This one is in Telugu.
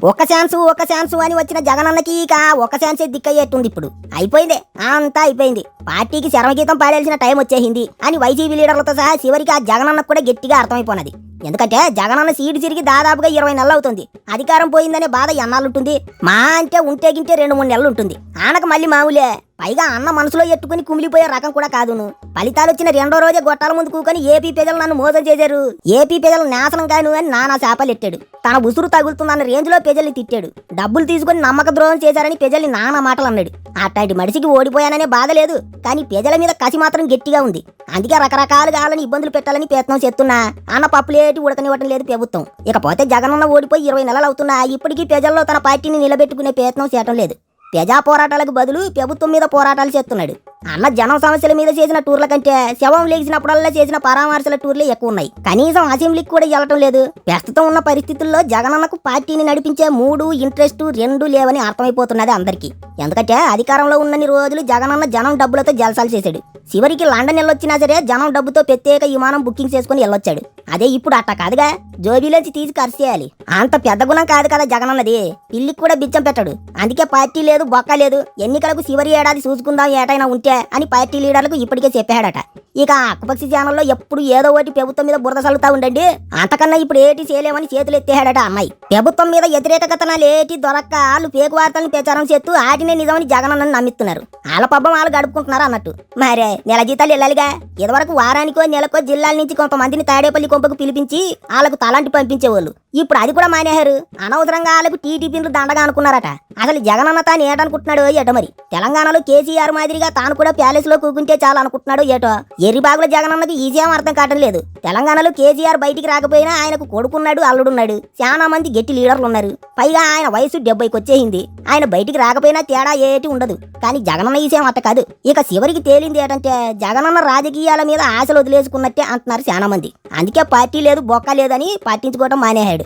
ఒక ఛాన్స్ ఒక ఛాన్స్ అని వచ్చిన జగనన్నకి ఇక ఒక ఛాన్సే దిక్కయ్యేట్టుంది ఇప్పుడు. అయిపోయింది అంతా అయిపోయింది. పార్టీకి శరమగీతం పాడాల్సిన టైం వచ్చేసింది అని వైసీపీ లీడర్లతో సహా చివరికి ఆ జగనన్నకు కూడా గట్టిగా అర్థమైపోయినది ఎందుకంటే జగనన్న సీటు తిరిగి దాదాపుగా ఇరవై నెలలు అవుతుంది. అధికారం పోయిందనే బాధ ఎన్నాళ్ళుంటుంది? మా అంటే ఉంటే గింటే రెండు మూడు నెలలు ఉంటుంది ఆనక మళ్ళీ మామూలే. పైగా అన్న మనసులో ఎత్తుకుని కుమిలిపోయే రకం కూడా కాదును. ఫలితాలు వచ్చిన రెండో రోజే గొట్టాల ముందు కూకొని ఏపీ ప్రజలు నన్ను మోసం చేశారు. ఏపీ ప్రజలు నాశనం కాను అని నానా చేపలు ఎట్టాడు తన ఉసురు తగులుతుందన్న రేంజ్లో ప్రజల్ని తిట్టాడు. డబ్బులు తీసుకుని నమ్మక ద్రోహం చేశారని ప్రజల్ని నానా మాటలు అన్నాడు. అట్లాంటి మనిషికి ఓడిపోయాననే బాధ లేదు కానీ ప్రజల మీద కసి మాత్రం గట్టిగా ఉంది. అందుకే రకరకాలుగా వాళ్ళని ఇబ్బందులు పెట్టాలని ప్రయత్నం చేస్తున్నా. అన్న పప్పులేటి ఉడకనివ్వటం లేదు ప్రభుత్వం. ఇకపోతే జగనన్న ఓడిపోయి ఇరవై నెలలు అవుతున్నా. ఇప్పటికీ ప్రజల్లో తన పార్టీని నిలబెట్టుకునే ప్రయత్నం చేయటం లేదు. ప్రజా పోరాటాలకు బదులు ప్రభుత్వం మీద పోరాటాలు చేస్తున్నాడు. అన్న జనం సమస్యల మీద చేసిన టూర్ల కంటే శవం లేచినప్పుడల్లా చేసిన పరామర్శల టూర్లే ఎక్కువ ఉన్నాయి. కనీసం అసెంబ్లీకి కూడా వెళ్ళటం లేదు. ప్రస్తుతం ఉన్న పరిస్థితుల్లో జగనన్నకు పార్టీని నడిపించే మూడు ఇంట్రెస్ట్ రెండు లేవని అర్థమైపోతున్నది అందరికీ. ఎందుకంటే అధికారంలో ఉన్నన్ని రోజులు జగనన్న జనం డబ్బులతో జలసాలు చేశాడు. చివరికి లండన్ వెళ్ళొచ్చినా సరే జనం డబ్బుతో ప్రత్యేక విమానం బుకింగ్ చేసుకుని వెళ్ళొచ్చాడు. అదే ఇప్పుడు అట్ట కాదుగా. జోబీలోంచి తీసి ఖర్చు చేయాలి. అంత పెద్ద గుణం కాదు కదా జగనన్నది. పిల్లికి కూడా బిచ్చం పెట్టాడు. అందుకే పార్టీ లేదు బొక్క లేదు. ఎన్నికలకు చివరి ఏడాది చూసుకుందాం ఏటైనా ఉంటే అని పార్టీ లీడర్లకు ఇప్పటికే చెప్పాడట. ఇక ఆకుపక్షి ఛానల్లో ఎప్పుడు ఏదో ఒకటి ప్రభుత్వం మీద బురద చల్లుతా ఉండండి. అంతకన్నా ఇప్పుడు ఏటి చేయలేమని చేతులు ఎత్తేహాడట అమ్మాయి. ప్రభుత్వం మీద వ్యతిరేకతనాలు ఏటి దొరక్క వాళ్ళు పేకు వార్తలను ప్రచారం చేస్తూ ఆటినే నిజమని జగనన్నని నమ్మిస్తున్నారు. వాళ్ళ పబ్బం వాళ్ళు గడుపుకుంటున్నారు అన్నట్టు. మరే నెల జీతాలు వెళ్ళాలిగా. ఇదివరకు వారానికో నెలకో జిల్లాల నుంచి కొంతమందిని తాడేపల్లి కొంపకు పిలిపించి వాళ్ళకు తలాంటి పంపించేవాళ్ళు. ఇప్పుడు అది కూడా మానేశారు. అనవసరంగా వాళ్ళకు టీడీపీలు దండగా అనుకున్నారట. అసలు జగనన్న తాను ఏటనుకుంటున్నాడో ఏటో మరి. తెలంగాణలో కేసీఆర్ మాదిరిగా తాను కూడా ప్యాలెస్లో కూకుంటే చాలు అనుకుంటున్నాడో ఏటో. ఎరిబాగుల జగనన్నది ఈజీగా అర్థం కావటం లేదు. తెలంగాణలో కేసీఆర్ బయటికి రాకపోయినా ఆయనకు కొడుకున్నాడు అల్లుడున్నాడు. చాలా మంది గట్టి లీడర్లు ఉన్నారు. పైగా ఆయన వయసు డెబ్బైకి వచ్చేసింది. ఆయన బయటికి రాకపోయినా తేడా ఏటి ఉండదు. కానీ జగనన్న ఈసేం అట్ట కాదు. ఇక చివరికి తేలింది ఏంటంటే జగనన్న రాజకీయాల మీద ఆశలు వదిలేసుకున్నట్టే అంటున్నారు చాలా మంది అందుకే పార్టీ లేదు బొక్క లేదని పట్టించుకోవడం మానేశాడు.